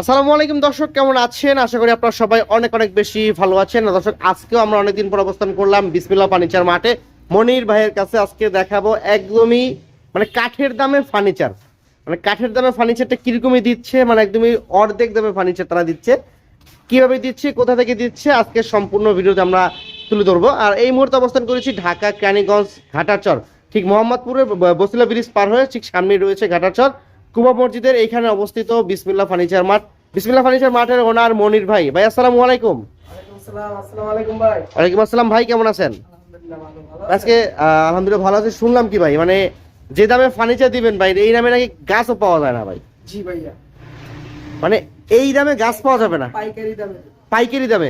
আসসালামু আলাইকুম দর্শক, কেমন আছেন? আশা করি আপনারা সবাই অনেক অনেক বেশি ভালো আছেন। দর্শক, আজকেও আমরা অনেকদিন পর অবস্থান করলাম বিসমিল্লা ফার্নিচার মাঠে। মনির ভাইয়ের কাছে আজকে দেখাবো একদমই মানে কাঠের দামে ফার্নিচার। মানে কাঠের দামে ফার্নিচারটা কিরকমই দিচ্ছে মানে একদমই অর্ধেক দামে ফার্নিচার তারা দিচ্ছে। কীভাবে দিচ্ছে, কোথা থেকে দিচ্ছে, আজকে সম্পূর্ণ ভিডিওতে আমরা তুলে ধরবো। আর এই মুহূর্তে অবস্থান করেছি ঢাকা ক্যানিগঞ্জ ঘাটাচর ঠিক মোহাম্মদপুরের বসিলা ব্রিজ পার হয়ে ঠিক সামনেই রয়েছে ঘাটাচর। কুবা মসজিদের এইখানে অবস্থিত বিসমিল্লা ফার্নিচার মাঠ। বিসমিল্লা ফার্নিচার মাঠের ওনার মনির ভাই। ভাই আসসালামু আলাইকুম। ওয়ালাইকুম আসসালাম ভাই কেমন আছেন? আজকে আলহামদুলিল্লাহ ভালো আছে। শুনলাম কি ভাই? মানে যে দামে ফার্নিচার দিবেন ভাই এই দামে নাকি গাছও পাওয়া যায় না ভাই? জি ভাইয়া। মানে এই দামে গাছ পাওয়া যাবে না? পাইকারি দামে। পাইকারি দামে?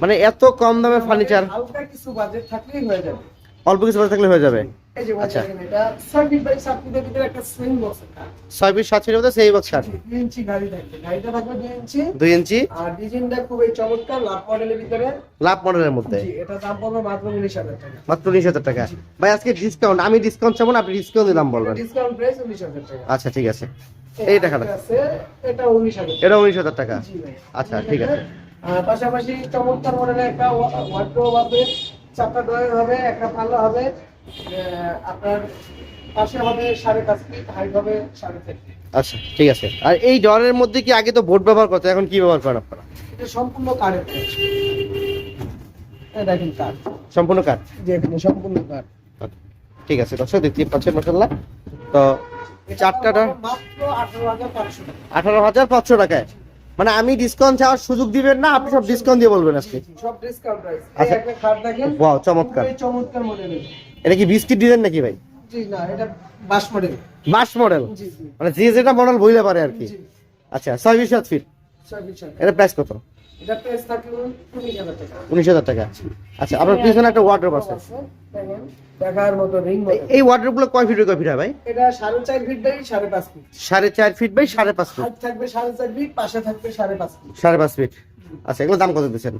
মানে এত কম দামে ফার্নিচার? হালকা কিছু বাজেট থাকলেই হয়ে যাবে। অল্প কিছু বাজে থাকলে হয়ে যাবে? এই যে আচ্ছা। আচ্ছা এটা সার্কিট বাই সার্কিটের ভিতরে একটা সুইং বক্স আছে ছয় পিস সাত ফিটের মধ্যে সেই বক্স কাঠ ইঞ্চি গাড়ি থাকবে। গাড়িটা থাকবে দুই ইঞ্চি। দুই ইঞ্চি। আর ডিজাইনটা খুবই চমৎকার লাভ মডেলের ভিতরে। লাভ মডেলের মধ্যে। এটা দাম পড়বে মাত্র উনিশ হাজার টাকা। মাত্র উনিশ হাজার টাকা। ভাই আজকে ডিসকাউন্ট আমি ডিসকাউন্ট চাবো আপনি ডিসকাউন্ট দিলাম বলবেন। ডিসকাউন্ট প্রাইস উনিশ হাজার টাকা। আচ্ছা ঠিক আছে। এই টাকাটা আরেকটা এটা উনিশ হাজার এটা উনিশ হাজার টাকা। আচ্ছা ঠিক আছে। পাশাপাশি চমৎকার মডেলের একটা ওয়ার্ড্রোব হবে চারটা ড্রয়ার হবে একটা পাল্লা হবে। আপনার পাশে হবে সাড়ে পাঁচ ফিট হাইট হবে সাড়ে চার ফিট আচ্ছা ঠিক আছে। আর এই ডরের মধ্যে কি আগে তো বোর্ড ব্যবহার করতো এখন কি ব্যবহার করেন আপনারা? এটা সম্পূর্ণ কাঠের দেখেন কাঠ। সম্পূর্ণ কাঠ? যে সম্পূর্ণ কাঠ। ঠিক আছে দর্শক দেখতে পাচ্ছেন মাসাল্লাহ তো চারটা আঠারো হাজার পাঁচশো টাকায়। মানে আমি ডিসকাউন্ট চাওয়ার সুযোগ দিবেন না আপনি সব ডিসকাউন্ট দিয়ে বলবেন আজকে। সব ডিসকাউন্ট আচ্ছা। চমৎকার। চমৎকার মডেলের এটা কি বিস্কিট ডিজাইন নাকি ভাই? জি না এটা বাস মডেল বাস মানে যে যেটা মডেল বইলে পারে আর কি। আচ্ছা ছয় বিশ সাত ফিট। এটা প্রাইস কত? এটা প্রাইস থাকবে উনিশ হাজার টাকা। আচ্ছা আপনার পিছনে একটা আছে। দেখার মতো রিং এই ওয়াটারগুলো কয় ফিট কয় ফিট হয় ভাই? এটা সাড়ে চার ফিট বাই সাড়ে পাঁচ ফিট। সাড়ে চার ফিট বাই সাড়ে পাঁচ ফিট। থাকবে সাড়ে চার ফিট পাশে থাকবে সাড়ে পাঁচ ফিট। সাড়ে পাঁচ ফিট। আচ্ছা এগুলোর দাম কত দিচ্ছেন?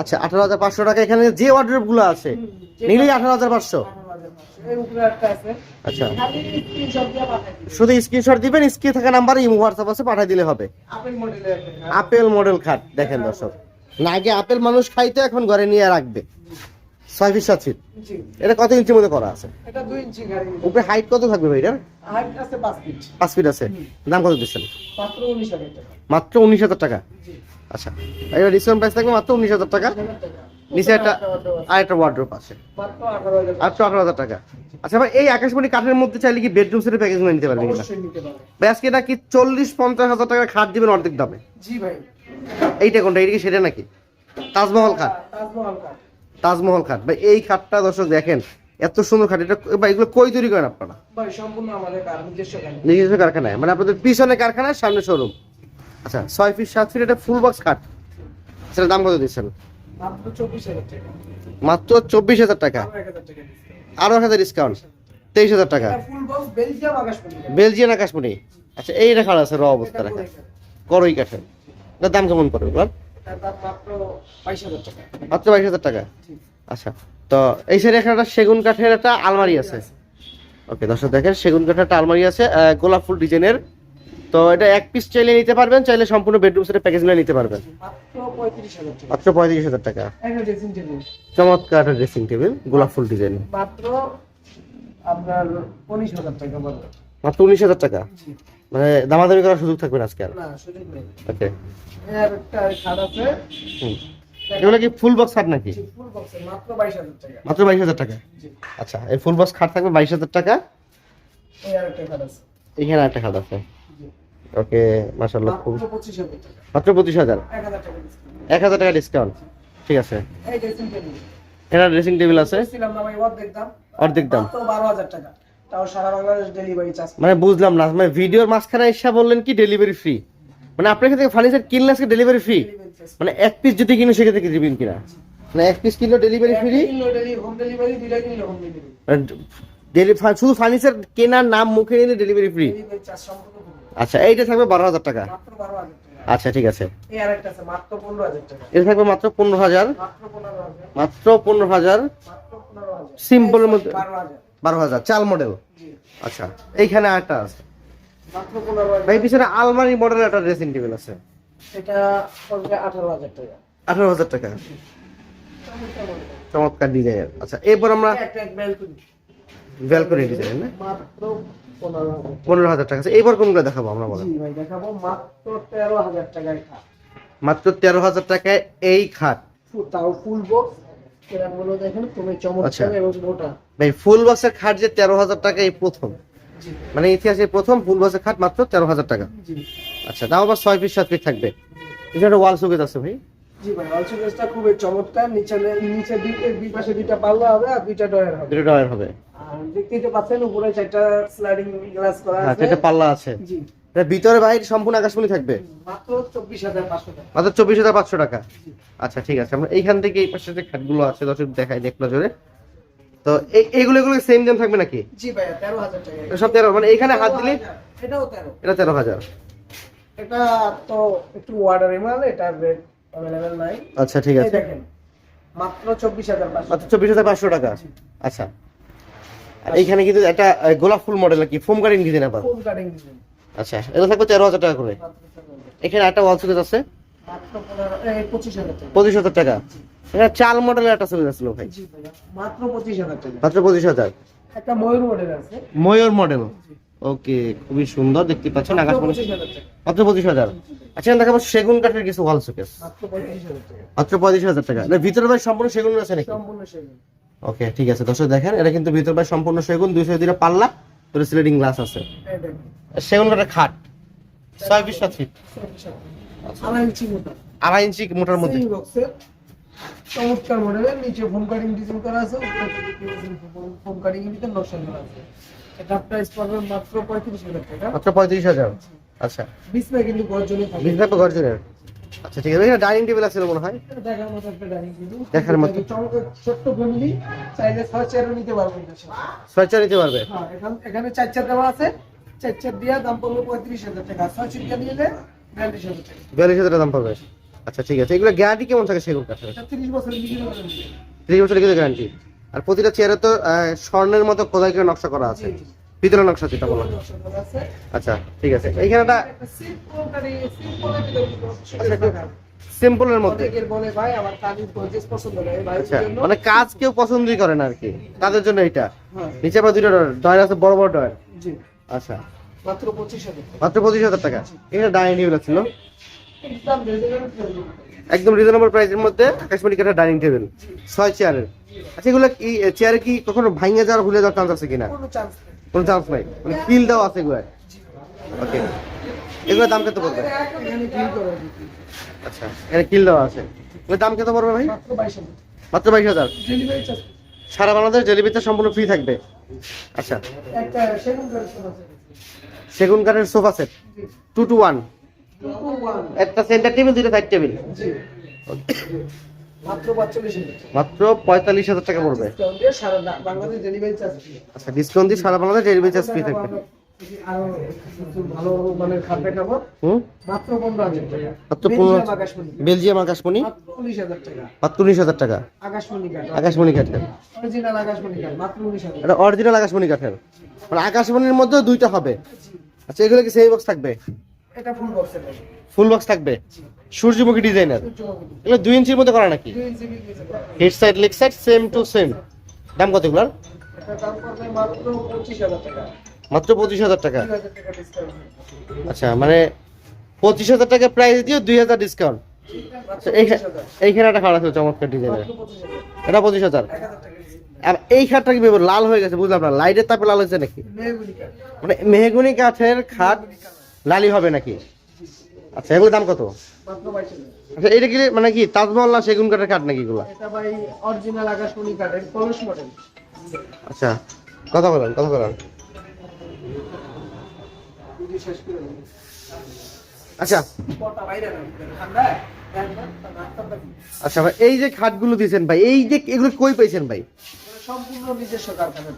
আচ্ছা আঠারো হাজার পাঁচশো টাকা। এখানে যে ওয়াটারগুলো আছে নিলেই আঠারো হাজার পাঁচশো। 18,500 এর উপরে একটা আছে। আচ্ছা। শুধু স্ক্রিনশট দিবেন স্ক্রিন থাকা নাম্বারে ইমো হোয়াটসঅ্যাপ আছে পাঠিয়ে দিলে হবে। আপেল মডেল খাট দেখেন দর্শক। না আগে আপেল মানুষ খাইতে এখন ঘরে নিয়ে রাখবে। ছয় ফিট সাত ফিট। এটা কত ইঞ্চির মধ্যে করা আছে? এটা দুই ইঞ্চি উপরে হাইট কত থাকবে ভাই এটার? হাইট আছে পাঁচ ফিট। পাঁচ ফিট আছে। দাম কত দিচ্ছেন? মাত্র উনিশ হাজার টাকা। মাত্র উনিশ হাজার টাকা? আচ্ছা এবার ডিসকাউন্ট প্রাইস থাকবে মাত্র উনিশ হাজার টাকা। নিচে একটা আরেকটা ওয়ার্ড্রোপ আছে। আটশো আঠারো হাজার টাকা। আচ্ছা ভাই এই আকাশমণি কাঠের মধ্যে চাইলে কি বেডরুম সেটের প্যাকেজ নিতে পারবেন ভাই আজকে নাকি চল্লিশ পঞ্চাশ হাজার টাকা খাট দিবেন অর্ধেক দামে? জি ভাই। এইটা কোনটা? এইটা কি সেটা নাকি? তাজমহল খাট। তাজমহল কাঠ তাজমহল খাট। ভাই এই খাটটা দর্শক দেখেন এত সুন্দর খাট। এটা ভাই এগুলো কই তৈরি করেন আপনারা? ভাই সম্পূর্ণ আমাদের নিজস্ব কারখানায়। মানে আপনাদের পিছনে কারখানায় সামনে শোরুম আচ্ছা ছয় ফিট সাত ফিট এটা ফুল বক্স খাট। সেটার দাম কত দিচ্ছেন? মাত্র চব্বিশ হাজার টাকা। আরও এক হাজার ডিসকাউন্ট তেইশ হাজার টাকা। বেলজিয়ান আকাশমণি। আচ্ছা এই রেখা আছে র অবস্থা রাখা করই কাঠের। দাম কেমন পড়বে মাত্র বাইশ হাজার টাকা। আচ্ছা তো এই সাইডে একটা সেগুন কাঠের একটা আলমারি আছে। ওকে দর্শক দেখেন সেগুন কাঠের একটা আলমারি আছে গোলাপ ফুল ডিজাইনের। তো এটা এক পিস চাইলে নিতে পারবেন চাইলে সম্পূর্ণ বেডরুম সেটের প্যাকেজ নিয়ে নিতে পারবেন। মাত্র পঁয়ত্রিশ হাজার টাকা। চমৎকার একটা ড্রেসিং টেবিল গোলাপ ফুল ডিজাইন। মাত্র আপনার উনিশ হাজার টাকা মাত্র উনিশ হাজার টাকা? মানে দামাদামি করার সুযোগ থাকবে না আজকে আর? না সুযোগ নেই। ওকে এর একটা খাট আছে। এগুলো কি ফুল বক্স খাট নাকি? ফুল বক্সে মাত্র বাইশ হাজার টাকা। মাত্র বাইশ হাজার টাকা? আচ্ছা এই ফুল বক্স খাট থাকবে বাইশ হাজার টাকা। এই আর একটা খাট আছে। এখানে একটা খাট আছে। ওকে মাসাল্লাহ খুব মাত্র পঁচিশ হাজার? টাকা ডিসকাউন্ট ঠিক আছে। এই ড্রেসিং টেবিল এখানে ড্রেসিং টেবিল আছে। অর্ধেক দাম। অর্ধেক দাম। মাত্র বারো হাজার টাকা। তাও সারা বাংলাদেশ ডেলিভারি চার্জ মানে বুঝলাম না মানে ভিডিওর মাঝখানে এসে বললেন কি ডেলিভারি ফ্রি মানে আপনার কাছে ফার্নিচার কিনলে আজকে ডেলিভারি ফ্রি মানে এক পিস যদি কিনো সেক্ষেত্রে কি দিবেন কিনা? মানে এক পিস কিনলো ডেলিভারি ফ্রি হোম ডেলিভারি দুইটা কিনলে হোম ডেলিভারি শুধু ফার্নিচার কেনার নাম মুখে নিলে ডেলিভারি ফ্রি। আচ্ছা এইটা থাকবে বারো হাজার টাকা। আচ্ছা ঠিক আছে। এটা থাকবে মাত্র পনেরো হাজার। মাত্র পনেরো হাজার। এর মধ্যে- বারো হাজার চাল মডেল আচ্ছা এইখানে আরেকটা আছে। ভাই পিছনে আলমারি মডেলের একটা ড্রেসিং টেবিল আছে। এটা আঠারো হাজার টাকা। আঠারো হাজার টাকা। চমৎকার ডিজাইন আচ্ছা এরপর আমরা। ব্যালকনি ডিজাইন না? পনেরো হাজার। টাকা এইবার কোনগুলো দেখাবো আমরা বলেন। দেখাবো। মাত্র তেরো হাজার টাকায় মাত্র তেরো হাজার টাকায় এই খাট। তাও ফুল বক্স এরকম দেখেন খুবই আচ্ছা। চমৎকার এবং মোটা। ভাই ফুল বক্সের খাট যে তেরো হাজার টাকা এই প্রথম। জি। মানে ইতিহাসে প্রথম ফুল বক্সের খাট মাত্র তেরো হাজার টাকা। আচ্ছা তাও আবার ছয় পিস সাত পিস থাকবে। ওয়াল সুকেজ আছে ভাই। জি ভাই ড্রেসটা খুবই চমৎকার। নিচে নিচে দুই- দুই পাশে দুইটা পাল্লা হবে আর দুইটা ডয়ার হবে। ডয়ার হবে। আর দেখতেই তো পাচ্ছেন উপরে চারটা স্লাইডিং গ্লাস করা হ্যাঁ আছে। পাল্লা আছে। জি। ভিতরে বাইরে সম্পূর্ণ আকাশমণি থাকবে? মাত্র চব্বিশ হাজার পাঁচশো টাকা। আচ্ছা ঠিক আছে। আমরা এইখান থেকে এই পাশে যে খাটগুলো আছে দর্শক দেখাই দেখল জোরে তো এই- এইগুলো এগুলো সেম দাম থাকবে নাকি? জি ভাইয়া তেরো হাজার টাকা। সব তেরো মানে এইখানে হাত দিলে এটাও তেরো। এটা তেরো হাজার। এটা তো একটু ওয়ার্ডার মাল এটা রেট অ্যাভেলেবেল নাই। আচ্ছা ঠিক আছে। দেখেন মাত্র চব্বিশ হাজার পাঁচশো মাত্র চব্বিশ হাজার পাঁচশো টাকা। আচ্ছা। আর এইখানে কিন্তু একটা গোলাপ ফুল মডেল কি? ফোম কাটিং কাটিং ডিজাইন আচ্ছা এটা থাকবে তেরো হাজার টাকা করে। এখানে একটা ওয়াল সুকেজ আছে। পঁচিশ হাজার টাকা। এটা চাল মডেলের একটা সুকেজ ছিল ভাই। মাত্র পঁচিশ হাজার টাকা। মাত্র পঁচিশ হাজার। একটা ময়ূর মডেল আছে। ময়ূর মডেল ওকে খুবই সুন্দর দেখতে পাচ্ছেন আকাশ মাত্র পঁচিশ হাজার আচ্ছা দেখাবো সেগুন কাঠের কিছু ওয়াল শোকেস মাত্র পঁয়ত্রিশ হাজার টাকা। ভিতরে ভাই সম্পূর্ণ সেগুন আছে নাকি? সম্পূর্ণ সেগুন। ওকে ঠিক আছে দর্শক দেখেন এটা কিন্তু ভিতরে ভাই সম্পূর্ণ সেগুন দুইশো দিনে পাল্লা। তোর স্লেডিং গ্লাস আছে। সেগুন কাঠের খাট ছয় বিশ সাত ফিট আড়াই ইঞ্চি মোটা। আড়াই ইঞ্চি মোটার মধ্যে। চমৎকার মডেলের নিচে ফোম কাটিং ডিজাইন করা আছে ফোম কাটিং এর ভিতরে নকশা করা আছে। এটা প্রাইস পড়বে মাত্র পঁয়ত্রিশ হাজার টাকা। মাত্র পঁয়ত্রিশ হাজার। আচ্ছা। বিছনা কিন্তু গর্জনে থাকে। বিশ থাকবে গর্জনের। আচ্ছা ঠিক আছে। এখানে ডাইনিং টেবিল আছে মনে হয়। দেখার মতো একটা ডাইনিং টেবিল দেখার মতো। ছোট্ট ফ্যামিলি চাইলে ছয় চেয়ারও নিতে। ছয় চার নিতে পারবে? হ্যাঁ এখানে চার চার দেওয়া আছে। চার দিয়ে দাম পড়বে পঁয়ত্রিশ হাজার টাকা। ছয় চিন্তা নিলে বিয়াল্লিশ হাজার টাকা। বিয়াল্লিশ হাজার দাম পাবে আচ্ছা ঠিক আছে। এগুলো গ্যারান্টি কেমন থাকে কাঠের এটা তিরিশ বছরের বিক্রি ত্রিশ বছরের কিন্তু গ্যারান্টি আর প্রতিটা চেয়ারে তো স্বর্ণের মতো খোদাই করে নকশা করা আছে। ভিতরে নকশা যেটা বলা আচ্ছা ঠিক আছে। এইখানে একটা দেখা। সিম্পলের মধ্যে। আচ্ছা মানে কাজ কেউ পছন্দই করে না আর কি। তাদের জন্য এটা হ্যাঁ। নিচে আবার দুটো ডয়ের আছে বড় বড় ডয়ের আচ্ছা। মাত্র পঁচিশ হাজার টাকা। এখানে ডাইনিং টেবিল ছিল একদম রিজনেবল প্রাইসের মধ্যে। আকাশমণি কাঠের ডাইনিং টেবিল ছয় চেয়ারের আচ্ছা এগুলো কি চেয়ারে কি কখনো ভাঙে যাওয়ার ভুলে যাওয়ার চান্স আছে কিনা? কোনো চান্স কোনো চান্স নাই। মানে কিল দেওয়া আছে এগুলো ওকে এগুলোর দাম কত পড়বে। আচ্ছা এখানে কিল দেওয়া আছে। এগুলোর দাম কত পড়বে ভাই? মাত্র বাইশ হাজার। সারা বাংলাদেশ ডেলিভারিটা সম্পূর্ণ ফ্রি থাকবে। আচ্ছা। সেগুন কাঠের sofa set two two one একটা সেন্টার টেবিল দুইটা সাইড টেবিল মাত্র পঁয়তাল্লিশ হাজার টাকা পড়বে। ডিসকাউন্ট দিয়ে সারা বাংলাদেশ ডেলিভারি চার্জ আচ্ছা ডিসকাউন্ট দিয়ে সারা বাংলাদেশ ডেলিভারি চার্জ ফ্রি থাকবে। পনেরো বেলজিয়াম আকাশমণি বেলজিয়াম মাত্র উনিশ হাজার টাকা। আকাশমণি কাঠের এটা অরিজিনাল আকাশমণি কাঠের মানে আকাশমণির মধ্যে দুইটা হবে। আচ্ছা এগুলো কি সেই বক্স থাকবে? এটা ফুল বক্সের ফুল বক্স থাকবে? সূর্যমুখী ডিজাইনার। এগুলো দুই ইঞ্চির মধ্যে করা নাকি? Head side leg side same to same দাম কত এগুলোর? মাত্র পঁচিশ হাজার টাকা। আচ্ছা মানে পঁচিশ হাজার টাকা প্রাইস দিয়ে দুই হাজার ডিসকাউন্ট এইখানে একটা খারাপ আছে চমৎকার ডিজাইনের এটা পঁচিশ হাজার। আর এই খাটটা কি লাল হয়ে গেছে বুঝলাম না। লাইটের তাপে লাল হয়েছে নাকি? মানে মেহগুনি কাঠের খাট লালি হবে নাকি? আচ্ছা এগুলোর দাম কত? আচ্ছা এটা কি মানে কি তাজমহল না সেগুন কাঠের কাঠ নাকি এগুলো? এটা ভাই অরিজিনাল আকাশমণি কাঠের কলস মডেল আচ্ছা কথা বলেন কথা বলেন। আচ্ছা। ঠান্ডা। আচ্ছা ভাই এই যে খাটগুলো দিয়েছেন ভাই এই যে এগুলো কই পাইছেন ভাই?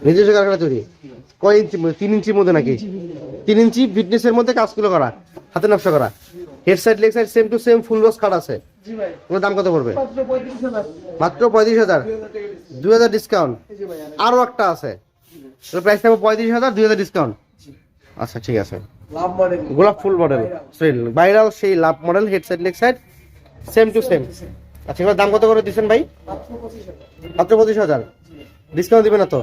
নিজস্ব কারখানা তৈরি? কয় ইঞ্চি? তিন ইঞ্চির মধ্যে নাকি? তিন ইঞ্চি। ফিটনেসের মধ্যে কাজগুলো করা হাতে নকশা করা? Head side leg side same to same full box খাট আছে। ওগুলোর দাম কত পড়বে? মাত্র পঁয়ত্রিশ হাজার। দুই হাজার ডিসকাউন্ট আরও একটা আছে। প্রাইস থাকবে পঁয়ত্রিশ হাজার দুই হাজার ডিসকাউন্ট আচ্ছা ঠিক আছে। গোলাপ ফুল মডেল ভাইরাল। সেই love model head side leg side same to same আচ্ছা এবার দাম কত করে দিচ্ছেন ভাই? মাত্র পঁচিশ হাজার। ডিসকাউন্ট দিবেন না তো?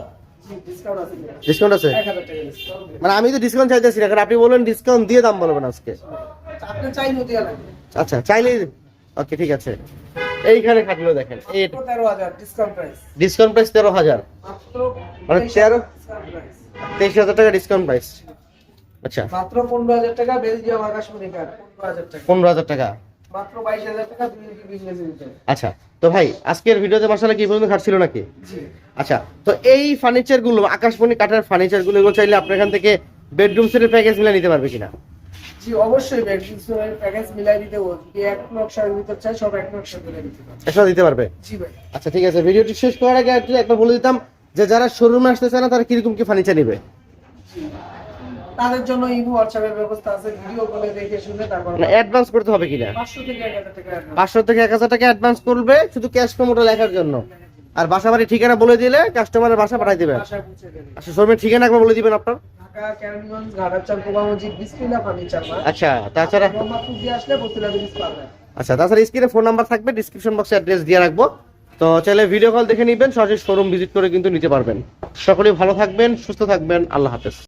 ডিসকাউন্ট আছে। মানে আমি তো ডিসকাউন্ট চাইতেছি না কারণ আপনি বললেন ডিসকাউন্ট দিয়ে দাম বলবেন আজকে। আচ্ছা চাইলেই ওকে ঠিক আছে। এইখানে দেখেন ডিসকাউন্ট প্রাইস তেরো হাজার মানে তেরো? তেইশ হাজার টাকা ডিসকাউন্ট প্রাইস আচ্ছা। মাত্র পনেরো হাজার টাকা বেলজিয়াম আকাশমণি পনেরো হাজার টাকা। মাত্র বাইশ হাজার আচ্ছা তো ভাই আজকের ভিডিওতে মশলা কি পর্যন্ত খাট ছিল নাকি আচ্ছা তো এই ফার্নিচারগুলো আকাশমণি কাঠের ফার্নিচারগুলো এগুলো চাইলে আপনার এখান থেকে বেডরুম সেটের প্যাকেজ মিলে নিতে পারবে কিনা? জি অবশ্যই প্যাকেজ মিলাই দিতে বলছি এক নকশার ভিতর চাই সব এক নকশা দিতে পারব একসাথে দিতে পারবে? জি ভাই। আচ্ছা ঠিক আছে ভিডিওটি শেষ করার আগে একটু একবার বলে দিতাম যে যারা শোরুমে আসতে চায় না তারা কীরকম কি ফার্নিচার নেবে? তাদের জন্য ইমো হোয়াটসঅ্যাপের ব্যবস্থা আছে ভিডিও কলে দেখে শুনে তারপর মানে অ্যাডভান্স করতে হবে কিনা? পাঁচশো থেকে এক হাজার টাকা advance। পাঁচশো থেকে এক হাজার টাকা অ্যাডভান্স করবে শুধু ক্যাশ পেমেন্টটা লেখার জন্য। আর বাসা বাড়ি ঠিকানা বলে দিলে কাস্টমারের বাসা পাঠাই দিবেন। আচ্ছা শোরুমের ঠিকানা একবার বলে দিবেন আপনার? আচ্ছা তাছাড়া আচ্ছা তাছাড়া স্ক্রিনে ফোন নাম্বার থাকবে ডিসক্রিপশন বক্সে অ্যাড্রেস দিয়ে রাখব। তো চাইলে ভিডিও কল দেখে নিবেন সরাসরি শোরুম ভিজিট করে কিন্তু নিতে পারবেন। সকলেই ভালো থাকবেন সুস্থ থাকবেন আল্লাহ হাফেজ।